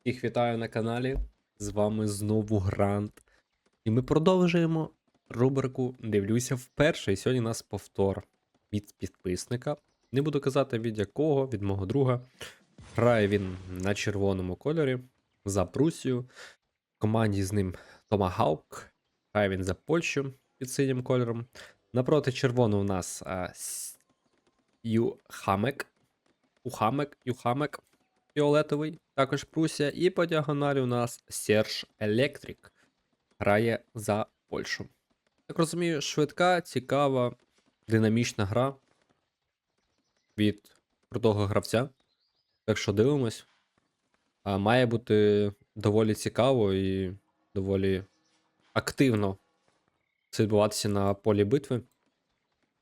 Всіх вітаю на каналі. З вами знову Грант. І ми продовжуємо рубрику Дивлюся вперше. І сьогодні у нас повтор від підписника. Не буду казати від якого, від мого друга. Грає він на червоному кольорі за Прусію. В команді з ним Томагаук. Грає він за Польщу під синім кольором. Напроти червоного у нас а, Юхамек. Ухамек, Юхамек фіолетовий, також Прусія. І по діагоналі у нас Серж Електрик грає за Польщу. Так розумію, швидка, цікава, динамічна гра від крутого гравця. Так що дивимось. Має бути доволі цікаво і доволі активно відбуватися на полі битви.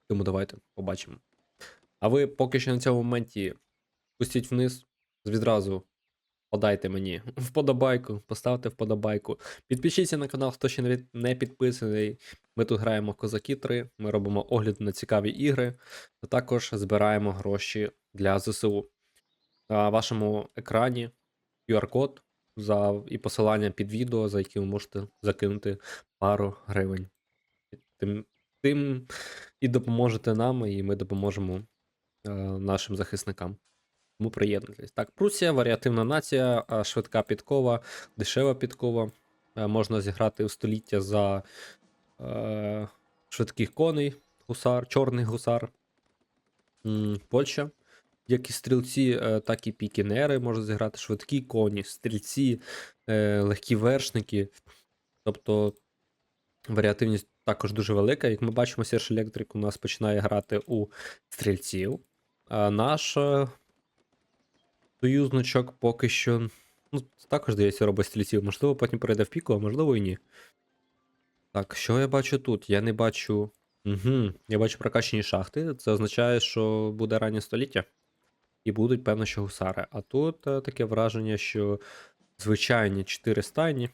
Тому давайте побачимо. А ви поки що на цьому моменті пустіть вниз, відразу подайте мені вподобайку, поставте вподобайку. Підпишіться на канал, хто ще не підписаний. Ми тут граємо Козаки 3, ми робимо огляд на цікаві ігри, а також збираємо гроші для ЗСУ. На вашому екрані QR-код за, і посилання під відео, за яким ви можете закинути пару гривень. Тим, тим і допоможете нам, і ми допоможемо е, нашим захисникам. Тому приєднуйтесь. Так, Прусія, варіативна нація, швидка підкова, дешева підкова. Е, Можна зіграти у століття за е, швидких коней, гусар, чорний гусар. Польща. Як і стрілці, е, так і пікінери можуть зіграти швидкі коні, стрільці, е, легкі вершники. Тобто варіативність також дуже велика. Як ми бачимо, Серж Електрик у нас починає грати у стрільців. А наш е, союзничок поки що. Ну, також, здається, робить стрільців. Можливо, потім перейде в піку, а можливо і ні. Так, що я бачу тут? Я не бачу. Угу, я бачу прокачені шахти. Це означає, що буде раннє століття. І будуть, певно, що гусари. А тут е, таке враження, що звичайні 4 стайні.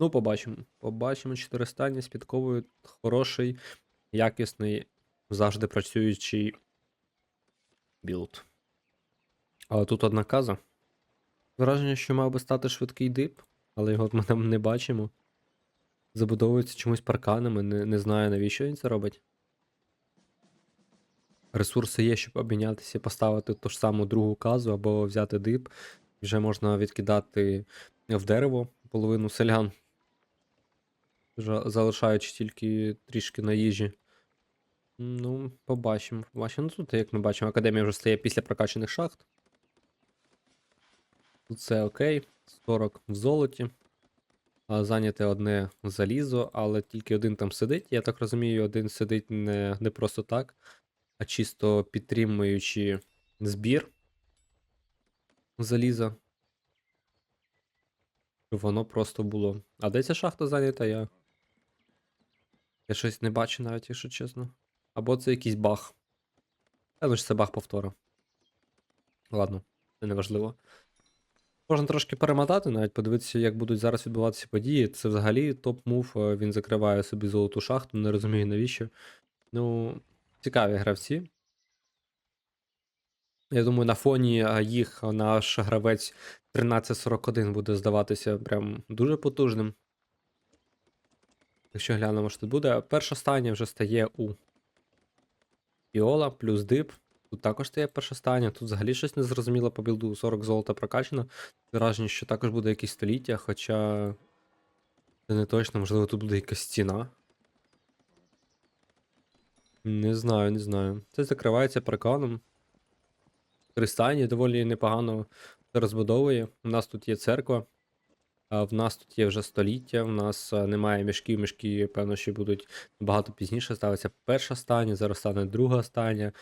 Ну, побачимо. Побачимо 4 стайні з підковою. Хороший, якісний, завжди працюючий білд. Але тут одна каза. Враження, що мав би стати швидкий дип, але його ми там не бачимо. Забудовується чомусь парканами, не, не знаю навіщо він це робить. Ресурси є, щоб обмінятися, поставити ту ж саму другу казу або взяти дип. Вже можна відкидати в дерево половину селян, залишаючи тільки трішки на їжі. Ну, побачимо. побачимо. Ну, тут, як ми бачимо, академія вже стає після прокачаних шахт. Тут все окей. 40 в золоті. А, Зайняте одне залізо, але тільки один там сидить. Я так розумію, один сидить не, не просто так, а чисто підтримуючи збір заліза. Воно просто було. А де ця шахта зайнята? Я. Я щось не бачу навіть, якщо чесно. Або це якийсь баг. Певно, що це баг повтора. Ладно, це не важливо. Можна трошки перемотати, навіть подивитися, як будуть зараз відбуватися події. Це взагалі топ-мув, е, він закриває собі золоту шахту, не розумію навіщо. Ну, цікаві гравці. Я думаю, на фоні їх наш гравець 1341 буде здаватися прям дуже потужним. Якщо глянемо, що тут буде. Перша стання вже стає у Іола плюс дип. Тут також стає перша стання. Тут взагалі щось незрозуміло по білду. 40 золота прокачано. Враження, що також буде якесь століття, хоча. Це не точно, можливо, тут буде якась стіна. Не знаю, не знаю. Це закривається парканом. Кристані доволі непогано розбудовує. У нас тут є церква, в нас тут є вже століття, в нас немає мішків, мішки, певно, що будуть набагато пізніше ставиться перша стання, зараз стане друга стання.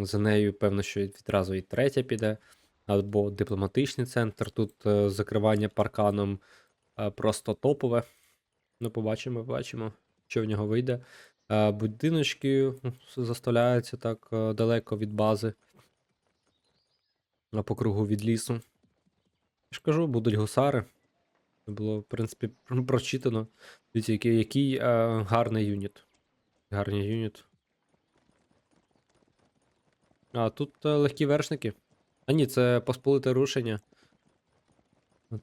За нею, певно, що відразу і третя піде, або дипломатичний центр. Тут е, закривання парканом просто топове. Ну, побачимо, побачимо, що в нього вийде. Будиночки заставляються так е, далеко від бази по кругу від лісу. Я ж кажу, будуть гусари. Було, в принципі, прочитано. Дивіться, який, який е, гарний юніт. Гарний юніт. А тут е, легкі вершники. А ні, це посполите рушення.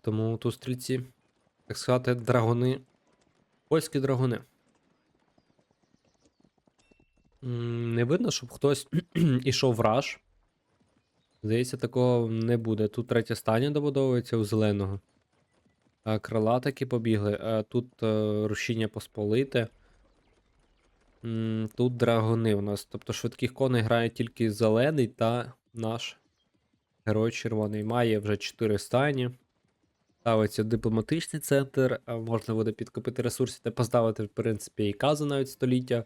Тому тут стрільці, так сказати, драгуни. Польські драгуни. М, Не видно, щоб хтось ішов в раш. Здається, такого не буде. Тут третє стання добудовується у зеленого. Крила таки побігли. Тут е, рушіння посполите. Тут драгуни у нас. Тобто швидких коней грає тільки зелений та наш герой червоний. Має вже 4 стані. Ставиться дипломатичний центр, можна буде підкупити ресурси та поставити, в принципі, і казу навіть століття.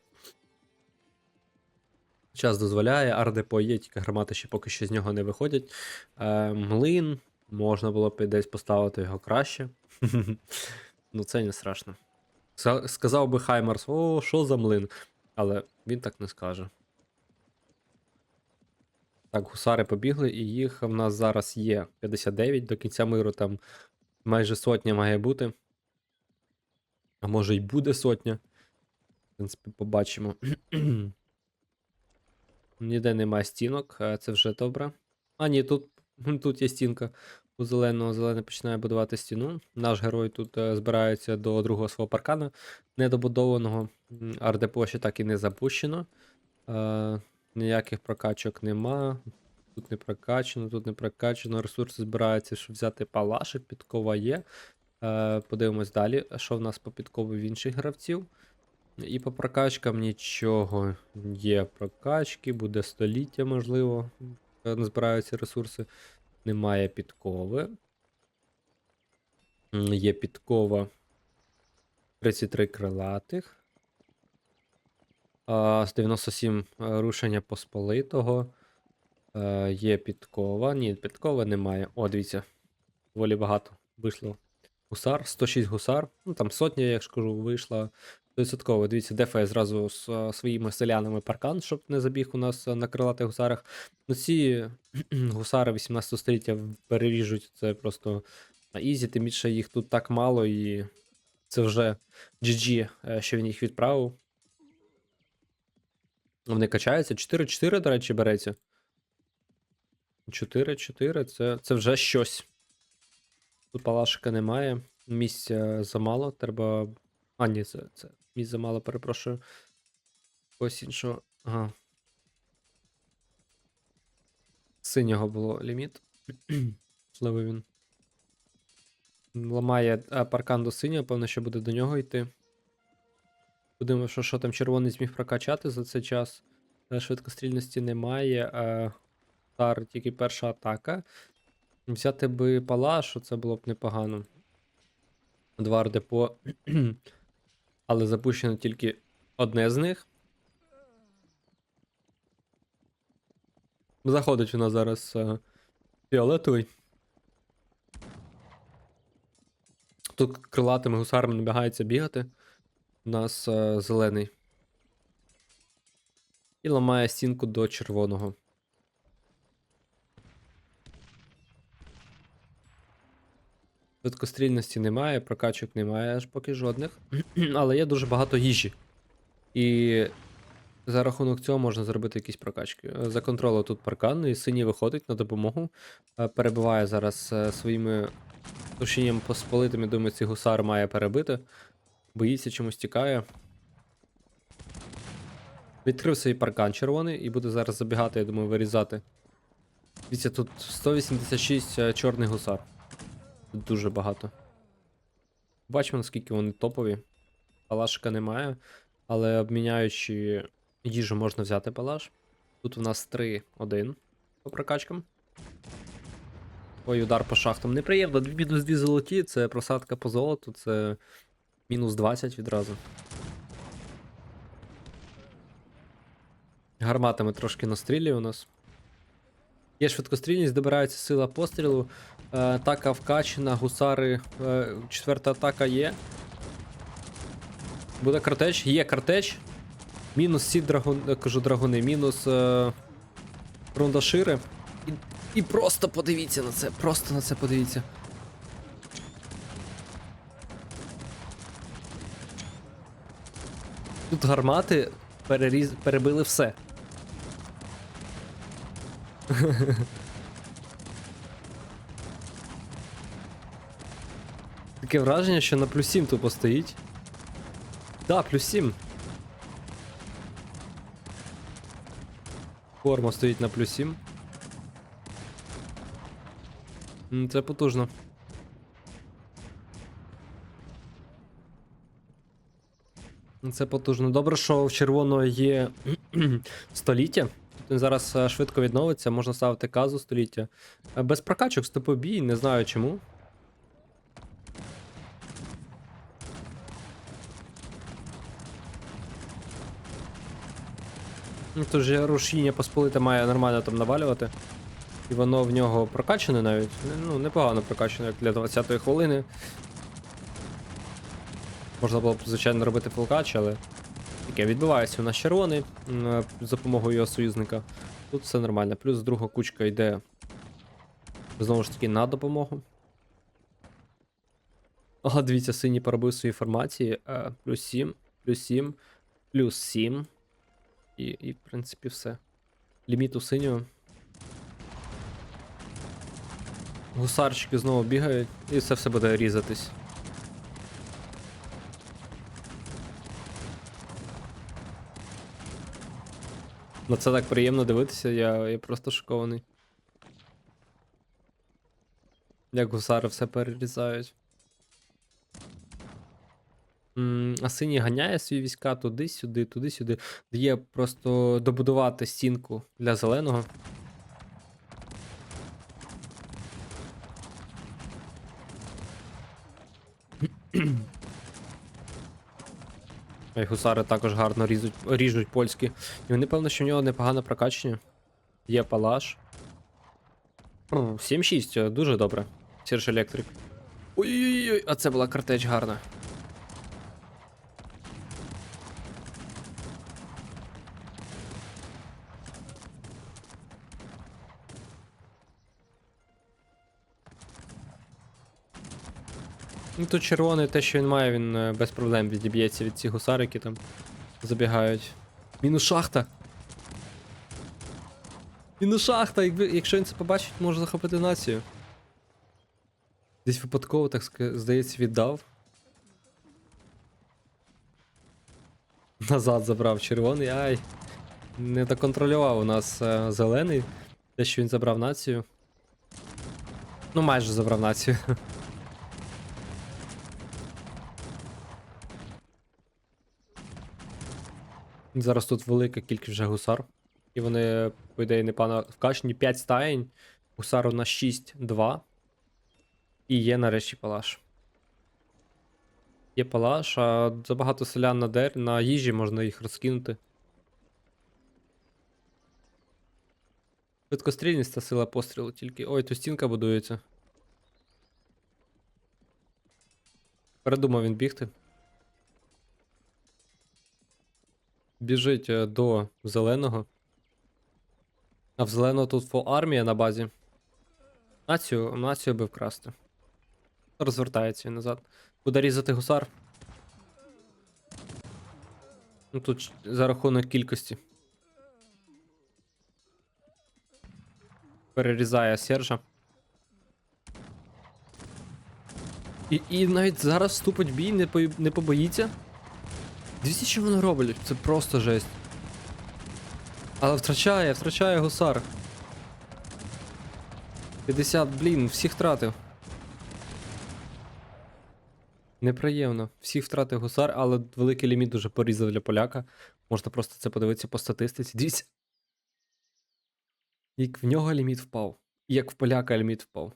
Час дозволяє, ардепо є, тільки гармати ще поки що з нього не виходять. Е, млин, можна було б десь поставити його краще. ну, це не страшно. Сказав би Хаймарс, о, що за млин? Але він так не скаже. Так, гусари побігли, і їх в нас зараз є 59. До кінця миру там майже сотня має бути. А може й буде сотня. В принципі, побачимо. Ніде немає стінок, е, це вже добре. А, ні, тут, тут є стінка. У зеленого зелений починає будувати стіну. Наш герой тут е, збирається до другого свого паркана, недобудованого. Ардепо ще так і не запущено. Е, ніяких прокачок нема. Тут не прокачано, тут не прокачано. Ресурси збираються, щоб взяти палашик, підкова є. Е, подивимось далі, що в нас по підкові в інших гравців. І по прокачкам нічого. Є прокачки, буде століття, можливо. Не збираються ресурси. Немає підкови. Є підкова 33 крилатих. З 97 е, рушення посполитого. Е, є підкова. Ні, підкова немає. О, дивіться. Доволі багато вийшло. Гусар, 106 гусар. Ну там сотня, як ж кажу, вийшла. Десятково. Дивіться, дефає зразу з е, своїми селянами паркан, щоб не забіг у нас е, на крилатих гусарах. Ну ці гусари 18 століття переріжуть це просто на ізі, тим більше їх тут так мало, і це вже GG, е, що він їх відправив. Вони качаються. 4-4, до речі, береться. 4-4, це, це вже щось. Тут палашика немає. Місця замало. Треба. А, ні, це, це місць замало, перепрошую. Ось іншого. Ага. Синього було ліміт. Можливо, він. Ламає е, паркан до синього, певно, що буде до нього йти. Подивимося, що, що там червоний зміг прокачати за цей час. Е, Швидкострільності немає. А... Тар тільки перша атака. Взяти би палашу, це було б непогано. Два депо. Але запущено тільки одне з них. Заходить у нас зараз е, фіолетовий. Тут крилатими гусарами намагається бігати. У нас е, зелений. І ламає стінку до червоного. Швидкострільності немає, прокачок немає аж поки жодних. Але є дуже багато їжі. І за рахунок цього можна зробити якісь прокачки. За контролю тут паркан, і синій виходить на допомогу. Е, Перебиває зараз е, своїми тушінням посполитими, думаю, цей гусар має перебити. Боїться, чомусь тікає. Відкрив свій паркан червоний і буде зараз забігати, я думаю, вирізати. Дивіться, тут 186 е, чорний гусар. Дуже багато. Бачимо, наскільки вони топові. Палашика немає, але обміняючи їжу можна взяти палаш. Тут у нас 3-1 по прокачкам. Ой, удар по шахтам. Неприємно, мінус 2 золоті, це просадка по золоту, це мінус 20 відразу. Гарматами трошки настрілює у нас. Є швидкострільність, добирається сила пострілу. Е, атака вкачена, гусари. Е, четверта атака є. Буде картеч, є картеч. Мінус всі драгон, е, кажу драгуни, мінус е, рундашири. І, і просто подивіться на це, просто на це подивіться. Тут гармати переріз... перебили все. Таке враження, що на плюс 7 тупо стоїть. Да, плюс 7. Форма стоїть на плюс 7. Це потужно. Це потужно. Добре, що в червоного є століття. Він зараз е, швидко відновиться, можна ставити казу століття. Е, Без прокачок стопив бій, не знаю чому. Ну, то рушіння посполите має нормально там навалювати. І воно в нього прокачане навіть. Ну, непогано прокачане, як для 20-ї хвилини. Можна було б, звичайно, робити фулкач, але таке відбувається у нас червоний е, за допомогою його союзника. Тут все нормально. Плюс друга кучка йде знову ж таки на допомогу. Ага, дивіться, синій поробив свої формації. Е, плюс 7, плюс 7, плюс 7. І, і, в принципі, все. Ліміт у синього. Гусарчики знову бігають, і це все буде різатись. На це так приємно дивитися, я, я просто шокований. Як гусари все перерізають. М, А синій ганяє свої війська туди-сюди, туди-сюди. Дає просто добудувати стінку для зеленого. Гусари також гарно різуть, ріжуть польські. І вони, певно, що в нього непогане прокачення. Є палаш. 7-6, е, дуже добре. Сірж електрик. Ой-ой-ой, а це була картеч гарна. Ну тут червоний, те, що він має, він е, без проблем відіб'ється від цих гусар, які там забігають. Мінус шахта. Мінус шахта, якби, якщо він це побачить, може захопити націю. Десь випадково, так здається, віддав. Назад забрав червоний, ай. Не доконтролював у нас е, зелений. Те, що він забрав націю. Ну, майже забрав націю. Зараз тут велика кількість вже гусар. І вони, по ідеї, непогано вкачені. 5 стаєнь. Гусар у нас 6-2. І є нарешті палаш. Є палаш, а забагато селян на дер, на їжі можна їх розкинути. Швидкострільність та сила пострілу тільки. Ой, тут стінка будується. Передумав він бігти. Біжить е, до зеленого. А в зеленого тут армія на базі. Націю, націю би вкрасти. Розвертається назад. Буде різати гусар. Ну тут за рахунок кількості. Перерізає Сержа. І, і навіть зараз вступить бій, не, по, не побоїться. Дивіться, що вони роблять, це просто жесть. Але втрачає, втрачає гусар. 50, блін, всіх втратив. Неприємно. Всіх втратив гусар, але великий ліміт дуже порізав для поляка. Можна просто це подивитися по статистиці. Дивіться. Як в нього ліміт впав. Як в поляка ліміт впав.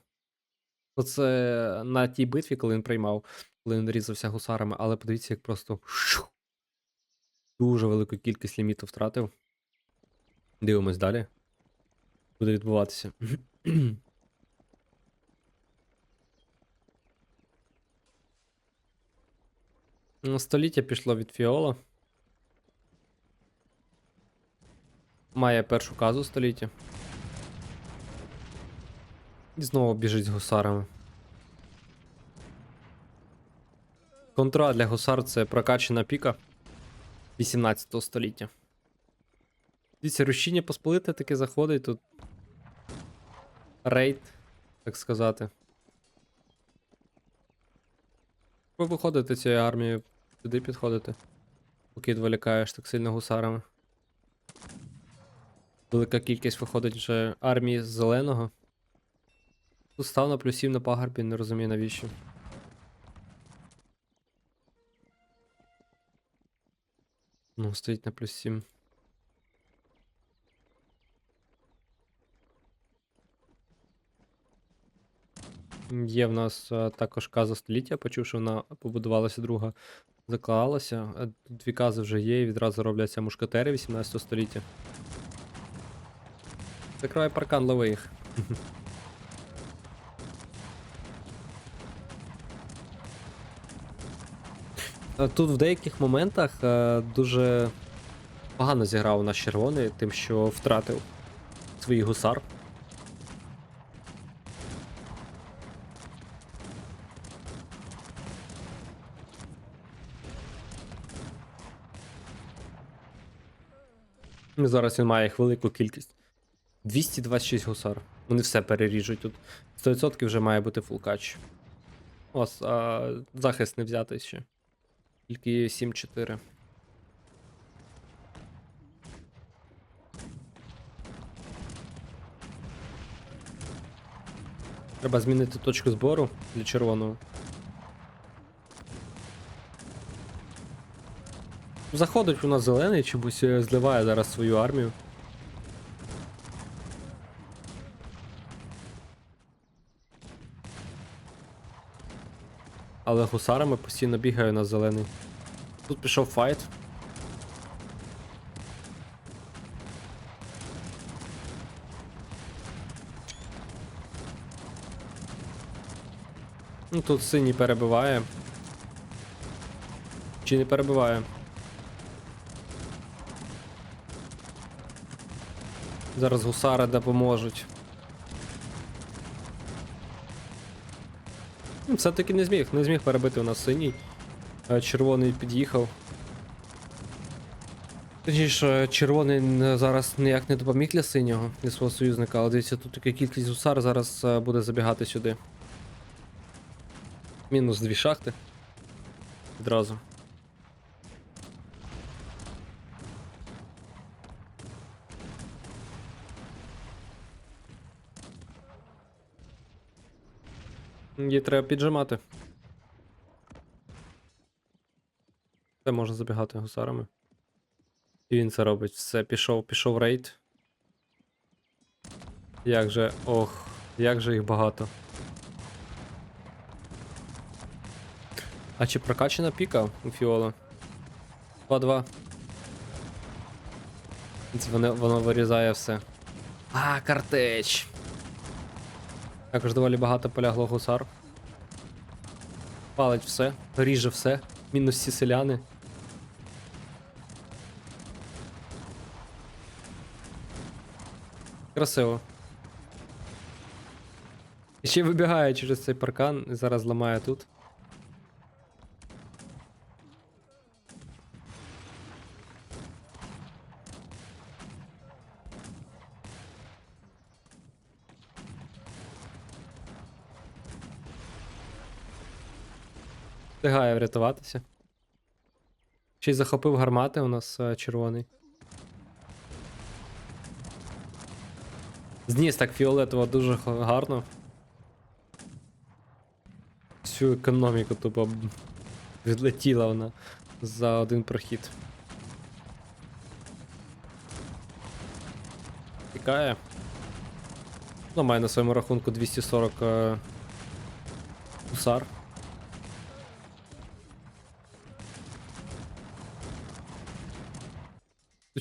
Оце на тій битві, коли він приймав, коли він різався гусарами, але подивіться, як просто. Дуже велику кількість ліміту втратив. Дивимось далі. Буде відбуватися. Століття пішло від Фіола. Має першу казу століття. І знову біжить з гусарами. Контра для гусар це прокачана піка 18 століття. Дивіться, рушіння посполите таки заходить тут. Рейд, так сказати. Ви виходите цією армією, сюди підходите. Поки відволікаєш так сильно гусарами. Велика кількість виходить вже армії з зеленого. Тут став на плюсів на пагорбі, не розумію навіщо. Ну, стоїть на плюс 7. Є в нас е, також каза століття, почув, що вона побудувалася друга, заклалася. Е, Дві кази вже є, і відразу робляться мушкетери 18 століття. Закривай паркан, лови їх. Тут в деяких моментах е, дуже погано зіграв наш червоний, тим, що втратив свій гусар. Зараз він має їх велику кількість. 226 гусар. Вони все переріжуть тут. 100% вже має бути фулкач. Ось, а, захист не взятий ще. Тільки 7-4. Треба змінити точку збору для червоного. Заходить у нас зелений, чомусь е, зливає зараз свою армію. Але гусарами постійно бігає на зелений. Тут пішов файт. Ну тут синій перебиває. Чи не перебиває? Зараз гусари допоможуть. Все-таки не зміг, не зміг перебити у нас синій. Е, Червоний під'їхав. Точніше, червоний зараз ніяк не допоміг для синього, для свого союзника, але дивіться, тут така кількість гусар зараз е, буде забігати сюди. Мінус дві шахти. Відразу. Її треба піджимати. Це можна забігати гусарами. І він це робить. Все, пішов, пішов рейд. Як же. Ох, як же їх багато. А чи прокачана піка у Фіола? 2-2. Воно, воно вирізає все. А, картеч. Також доволі багато полягло гусар. Палить все, ріже все. Мінус всі селяни. Красиво. Ще вибігає через цей паркан і зараз ламає тут. Встигає врятуватися. Ще й захопив гармати у нас е, червоний. Зніс так фіолетово дуже гарно. Всю економіку тупо відлетіла вона за один прохід. Тікає. Ну, має на своєму рахунку 240 е,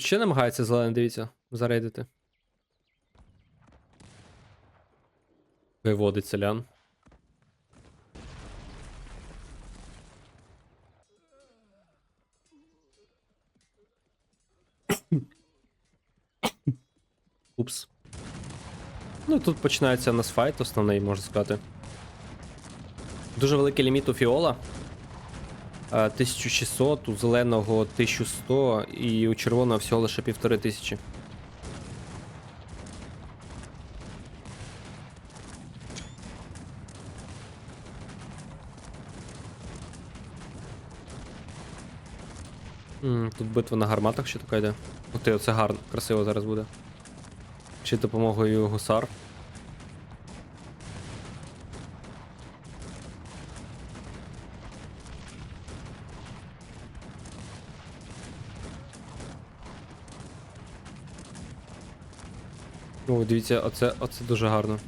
Тут ще намагається зелений, дивіться, зарейдити. Виводить селян. Упс. Ну і тут починається у нас файт, основний, можна сказати. Дуже великий ліміт у Фіола. Е, 1600, у зеленого 1100 і у червоного всього лише 1500. Тут битва на гарматах ще така йде. Ух ти, оце гарно, красиво зараз буде. Чи допомогою гусар. Дивіться, оце, оце дуже гарно.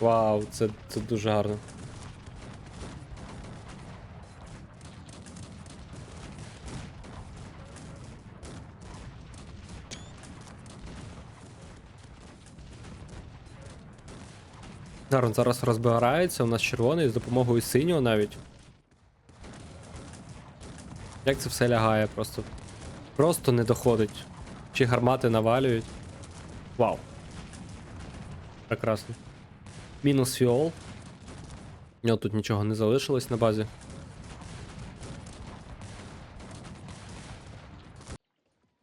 Вау, це, це дуже гарно. Зараз, розбирається, у нас червоний з допомогою синього навіть. Як це все лягає просто. Просто не доходить. Чи гармати навалюють. Вау. Прекрасно. Мінус фіол. У нього тут нічого не залишилось на базі.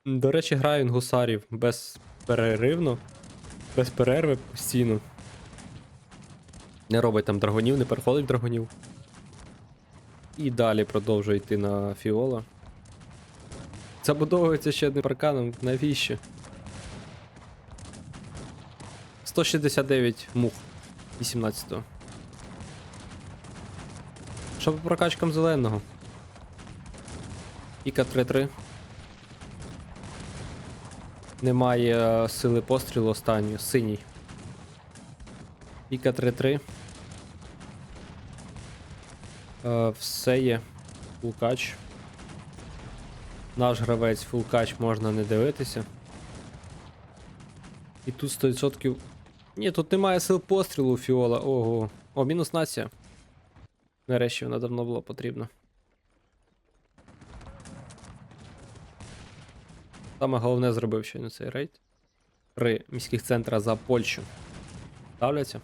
До речі, граю він гусарів безперервно, без перерви постійно. Не робить там драгонів, не переходить драгонів. І далі продовжує йти на фіола. Забудовується ще одним парканом. Навіщо? 169 мух 18-го. Що по прокачкам зеленого? Іка 3-3. Немає е, сили пострілу останньої. Синій. Іка 3-3. Е, все є. Фулкач. Наш гравець фулкач можна не дивитися. І тут 100%. Ні, тут немає сил пострілу Фіола. Ого. О, мінус нація. Нарешті вона давно була потрібна. Саме головне зробив щойно цей рейд. Три міських центра за Польщу. Ставляться.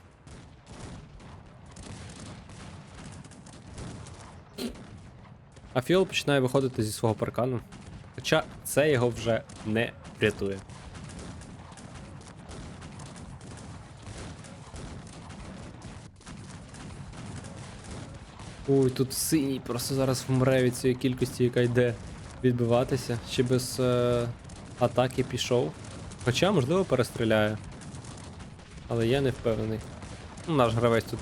А Фіол починає виходити зі свого паркану. Хоча це його вже не врятує. Ой, тут синій просто зараз вмре від цієї кількості, яка йде відбиватися. Ще без е, атаки пішов. Хоча, можливо, перестріляє. Але я не впевнений. Ну, наш гравець тут,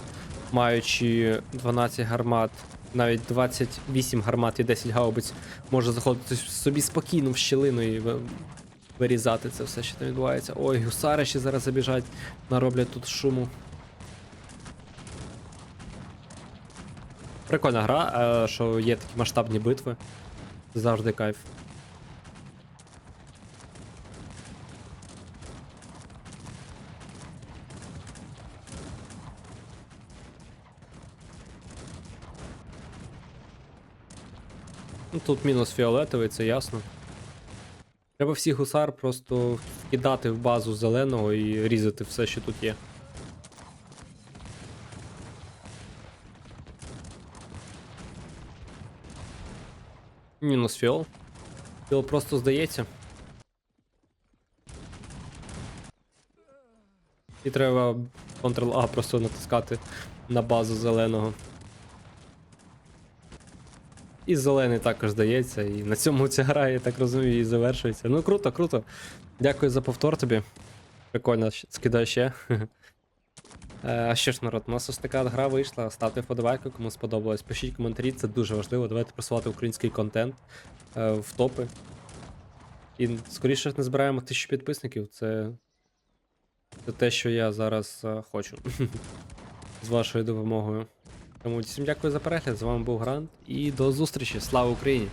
маючи 12 гармат, навіть 28 гармат і 10 гаубиць, може заходити собі спокійно в щілину і вирізати це все, що там відбувається. Ой, гусари ще зараз забіжать, нароблять тут шуму. Прикольна гра, е, що є такі масштабні битви. Завжди кайф. Тут мінус фіолетовий, це ясно. Треба всіх гусар просто вкидати в базу зеленого і різати все, що тут є. Мінус фіол. Фіол просто здається. І треба Ctrl-A просто натискати на базу зеленого. І зелений також здається, і на цьому ця гра, я так розумію, і завершується. Ну круто, круто. Дякую за повтор тобі. Прикольно, скидай ще. Е, А що ж, народ, у нас ось така гра вийшла. Ставте вподобайку, кому сподобалось. Пишіть коментарі, це дуже важливо. Давайте просувати український контент е, в топи. І скоріше не збираємо тисячу підписників. Це, це те, що я зараз е, хочу. З вашою допомогою. Тому всім дякую за перегляд. З вами був Грант і до зустрічі. Слава Україні!